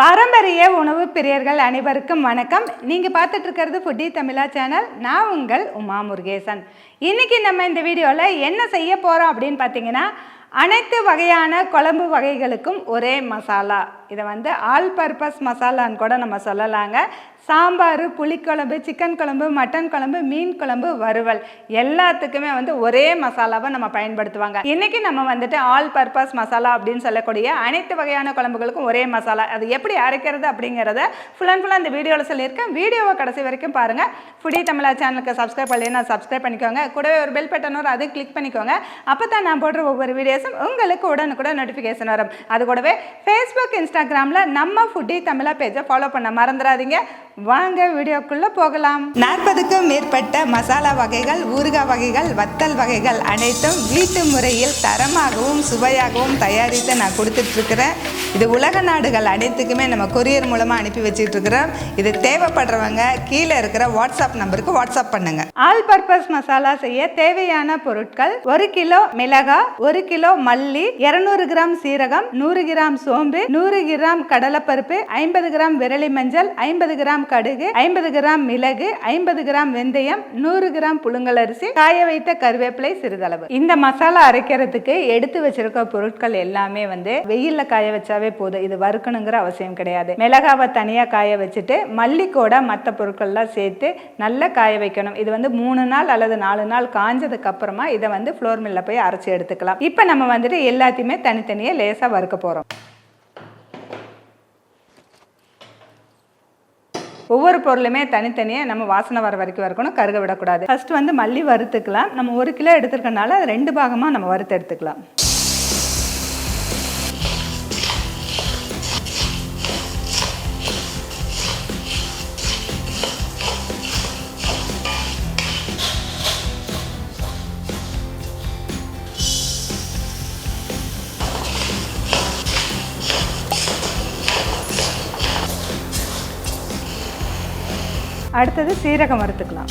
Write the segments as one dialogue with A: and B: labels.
A: பாரம்பரிய உணவு பிரியர்கள் அனைவருக்கும் வணக்கம். நீங்கள் பார்த்துட்டு இருக்கிறது ஃபுட்டி தமிழா சேனல் நான் உங்கள் உமா முருகேசன். இன்னைக்கு நம்ம இந்த வீடியோவில் என்ன செய்ய போகிறோம் அப்படின்னு பார்த்தீங்கன்னா அனைத்து வகையான குழம்பு வகைகளுக்கும் ஒரே மசாலா. இதை வந்து ஆல் பர்பஸ் மசாலான்னு கூட நம்ம சொல்லலாங்க. சாம்பார் புளிக்குழம்பு சிக்கன் குழம்பு மட்டன் குழம்பு மீன் குழம்பு வறுவல். எல்லாத்துக்குமே வந்து ஒரே மசாலாவை நம்ம பயன்படுத்துவாங்க. இன்றைக்கி நம்ம வந்துட்டு ஆல் பர்பஸ் மசாலா அப்படின்னு சொல்லக்கூடிய அனைத்து வகையான குழம்புகளுக்கும் ஒரே மசாலா. அது எப்படி அரைக்கிறது அப்படிங்கிறத ஃபுல் அண்ட் ஃபுல்லாக இந்த வீடியோவில் சொல்லியிருக்கேன். வீடியோவை கடைசி வரைக்கும் பாருங்கள் ஃபுடி தமிழா சேனலுக்கு சப்ஸ்கிரைப் பண்ணலைன்னா சப்ஸ்கிரைப் பண்ணிக்கோங்க. கூடவே ஒரு பெல் பட்டன் வரும் அதை கிளிக் பண்ணிக்கோங்க. அப்போ தான் நான் போடுற ஒவ்வொரு வீடியோஸும் உங்களுக்கு உடனுக்குடன் நோட்டிஃபிகேஷன் வரும். அது கூடவே ஃபேஸ்புக் இன்ஸ்டாகிராமில் நம்ம ஃபுட்டி தமிழா பேஜை ஃபாலோ பண்ண மறந்துடாதீங்க. வாங்க வீடியோக்குள்ளே போகலாம். நாற்பதுக்கும் மேற்பட்ட மசாலா வகைகள் ஊறுகாய் வகைகள் வத்தல் வகைகள் அனைத்தும் வீட்டு முறையில் தரமாகவும் சுவையாகவும் தயாரித்து நான் கொடுத்துட்ருக்கிறேன். இது உலக நாடுகள் அனைத்துக்குமே நம்ம கொரியர் மூலமாக அனுப்பி வச்சுட்டு இருக்கிறோம் இது தேவைப்படுறவங்க கீழே இருக்கிற வாட்ஸ்அப் நம்பருக்கு வாட்ஸ்அப் பண்ணுங்க. ஆல் பர்பஸ் மசாலா செய்ய தேவையான பொருட்கள் ஒரு கிலோ மிளகாய் ஒரு கிலோ மல்லி இருநூறு கிராம் சீரகம் நூறு கிராம் சோம்பு நூறு கிராம் கடலைப்பருப்பு ஐம்பது கிராம் விரலி மஞ்சள் ஐம்பது கிராம் கடுகு ஐம்பது கிராம் மிளகு ஐம்பது கிராம் வெந்தயம் நூறு கிராம் புழுங்கல் அரிசி காய வைத்த கருவேப்பிலை சிறிதளவு. இந்த மசாலா அரைக்கிறதுக்கு எடுத்து வச்சிருக்க பொருட்கள் எல்லாமே வந்து வெயில்ல காய வச்சாவே போதும். இது வறுக்கணுங்கிற அவசியம் கிடையாது. மிளகாவை தனியா காய வச்சுட்டு மல்லிக்கோட மற்ற பொருட்கள்லாம் சேர்த்து நல்லா காய வைக்கணும். இது வந்து மூணு நாள் அல்லது நாலு நாள் காஞ்சதுக்கு அப்புறமா இதை வந்து ஃப்ளோர் மில்ல போய் அரைச்சி எடுத்துக்கலாம். இப்போ நம்ம வந்துட்டு எல்லாத்தையுமே தனித்தனியாக லேசா வறுக்க போறோம். ஒவ்வொரு பொருளுமே தனித்தனியாக நம்ம வாசனை வர வரைக்கும் வறுக்கணும் கருக விடக்கூடாது. ஃபர்ஸ்ட் வந்து மல்லி வறுத்துக்கலாம். நம்ம ஒரு கிலோ எடுத்துருக்கனால அது ரெண்டு பாகமாக நம்ம வறுத்து எடுத்துக்கலாம். அடுத்தது சீரகம் வறுத்துக்கலாம்.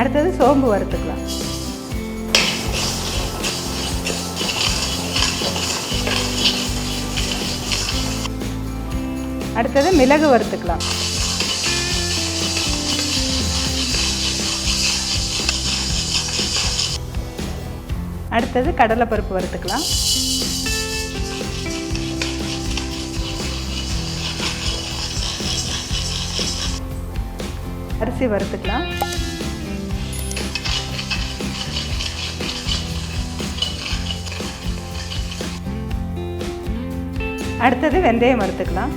A: அடுத்தது சோம்பு வறுத்துக்கலாம். அடுத்தது மிளகு வறுத்துக்கலாம். அடுத்தது கடலைப்பருப்பு வறுத்துக்கலாம். அரிசி வறுத்துக்கலாம். அடுத்தது வெந்தயம் வறுத்துக்கலாம்.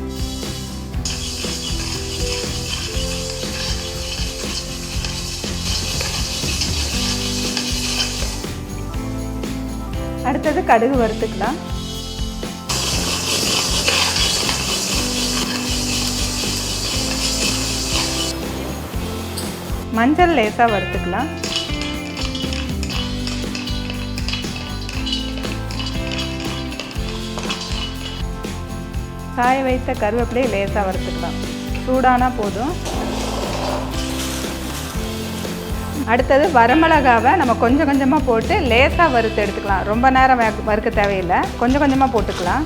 A: அடுத்தது கடுகு வறுத்துக்கலாம். மஞ்சள் லேசாக வறுத்துக்கலாம். காய வைத்த கருவேப்பிலையை லேசாக வறுத்துக்கலாம். சூடானா போதும். அடுத்தது வரமிளகாவை நம்ம கொஞ்சம் கொஞ்சமாக போட்டு லேசாக வறுத்து எடுத்துக்கலாம். ரொம்ப நேரம் வறுக்க தேவையில்லை. கொஞ்சம் கொஞ்சமாக போட்டுக்கலாம்.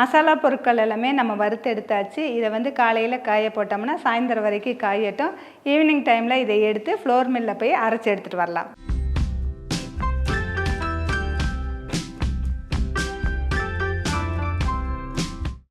A: மசாலா பொருட்கள் எல்லாமே நம்ம வறுத்து எடுத்தாச்சு. இதை வந்து காலையில் காய போட்டோம்னா சாயந்தரம் வரைக்கும் காயட்டும். ஈவினிங் டைமில் இதை எடுத்து ஃப்ளோர் மில்லில் போய் அரைச்சி எடுத்துகிட்டு வரலாம்.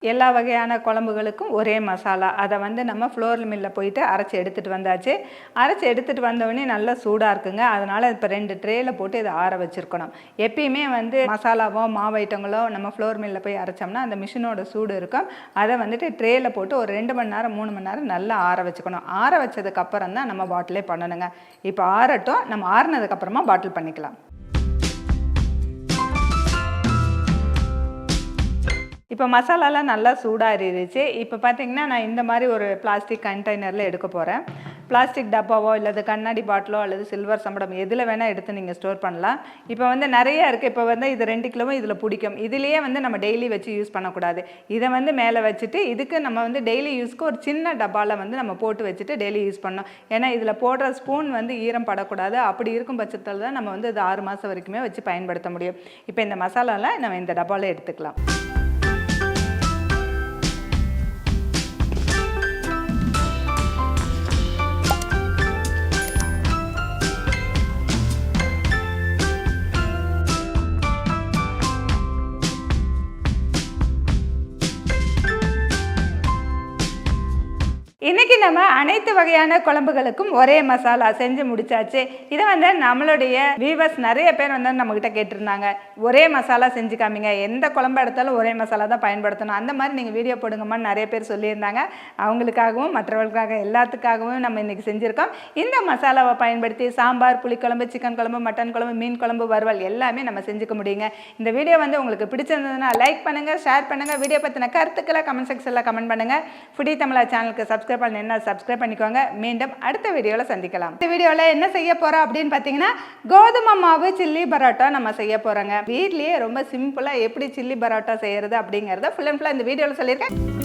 A: எல்லா வகையான குழம்புகளுக்கும் ஒரே மசாலா. அதை வந்து நம்ம ஃப்ளோர் மில்லில் போயிட்டு அரைச்சி எடுத்துகிட்டு வந்தாச்சு. அரைச்சி எடுத்துகிட்டு வந்தவொடனே நல்லா சூடாக இருக்குங்க. அதனால் இப்போ ரெண்டு ட்ரேயில் போட்டு இதை ஆற வச்சுருக்கணும். எப்பயுமே வந்து மசாலாவோ மாவு ஐட்டங்களோ நம்ம ஃப்ளோர் மில்லில் போய் அரைச்சோம்னா அந்த மிஷினோட சூடு இருக்கும். அதை வந்துட்டு ட்ரேயில் போட்டு ஒரு ரெண்டு மணி நேரம் மூணு மணி நேரம் நல்லா ஆற வச்சுக்கணும். ஆற வச்சதுக்கப்புறம் தான் நம்ம பாட்டிலே பண்ணணுங்க. இப்போ ஆறட்டும். நம்ம ஆறுனதுக்கப்புறமா பாட்டில் பண்ணிக்கலாம். இப்போ மசாலாலாம் நல்லா சூடாறிடுச்சு இப்போ பார்த்தீங்கன்னா நான் இந்த மாதிரி ஒரு பிளாஸ்டிக் கண்டெய்னரில் எடுக்க போகிறேன் பிளாஸ்டிக் டப்பாவோ இல்லது கண்ணாடி பாட்டிலோ அல்லது சில்வர் சம்படம் எதில் வேணால் எடுத்து நீங்கள் ஸ்டோர் பண்ணலாம். இப்போ வந்து நிறைய இருக்குது இப்போ வந்து இது ரெண்டு கிலோவும் இதில் பிடிக்கும். இதுலேயே வந்து நம்ம டெய்லி வச்சு யூஸ் பண்ணக்கூடாது. இதை வந்து மேலே வச்சுட்டு இதுக்கு நம்ம வந்து டெய்லி யூஸ்க்கு ஒரு சின்ன டப்பாவில் வந்து நம்ம போட்டு வச்சுட்டு டெய்லி யூஸ் பண்ணோம் ஏன்னா இதில் போடுற ஸ்பூன் வந்து ஈரம் படக்கூடாது. அப்படி இருக்கும் பட்சத்தில் தான் நம்ம வந்து இது ஆறு மாதம் வரைக்குமே வச்சு பயன்படுத்த முடியும். இப்போ இந்த மசாலாலாம் நம்ம இந்த டப்பாவில் எடுத்துக்கலாம். இன்றைக்கி நம்ம அனைத்து வகையான குழம்புகளுக்கும் ஒரே மசாலா செஞ்சு முடிச்சாச்சு. இதை வந்து நம்மளுடைய வியூவர்ஸ் நிறைய பேர் வந்து நம்மக்கிட்ட கேட்டிருந்தாங்க. ஒரே மசாலா செஞ்சு காமிங்க. எந்த குழம்பு எடுத்தாலும் ஒரே மசாலா தான் பயன்படுத்தணும். அந்த மாதிரி நீங்கள் வீடியோ போடுங்கம்மான்னு நிறைய பேர் சொல்லியிருந்தாங்க. அவங்களுக்காகவும் மற்றவர்களுக்காக எல்லாத்துக்காகவும் நம்ம இன்றைக்கி செஞ்சுருக்கோம். இந்த மசாலாவை பயன்படுத்தி சாம்பார் புளிக்குழம்பு சிக்கன் குழம்பு மட்டன் குழம்பு மீன் குழம்பு வறுவல் எல்லாமே நம்ம செஞ்சுக்க முடியுங்க. இந்த வீடியோ வந்து உங்களுக்கு பிடிச்சிருந்ததுன்னா லைக் பண்ணுங்கள் ஷேர் பண்ணுங்கள் வீடியோ பற்றின கருத்துக்களை கமெண்ட் செக்ஷனில் கமெண்ட் பண்ணுங்கள் ஃபுடி தமிழா சேனலுக்கு சப்ஸ்கிரைப் பண்ண என்ன சப்ஸ்கிரைப் பண்ணிக்கோங்க. மீண்டும் அடுத்த வீடியோவில் சந்திக்கலாம். இந்த வீடியோவில் என்ன செய்ய போகிறோம் அப்படின்னு பார்த்தீங்கன்னா கோதுமை மாவு சில்லி பரோட்டா நம்ம செய்ய போகிறோங்க வீட்லேயே ரொம்ப சிம்பிளாக எப்படி சில்லி பரோட்டா செய்கிறது அப்படிங்கிறத ஃபுல் அண்ட் ஃபுல்லாக இந்த வீடியோவில் சொல்லியிருக்கேன்.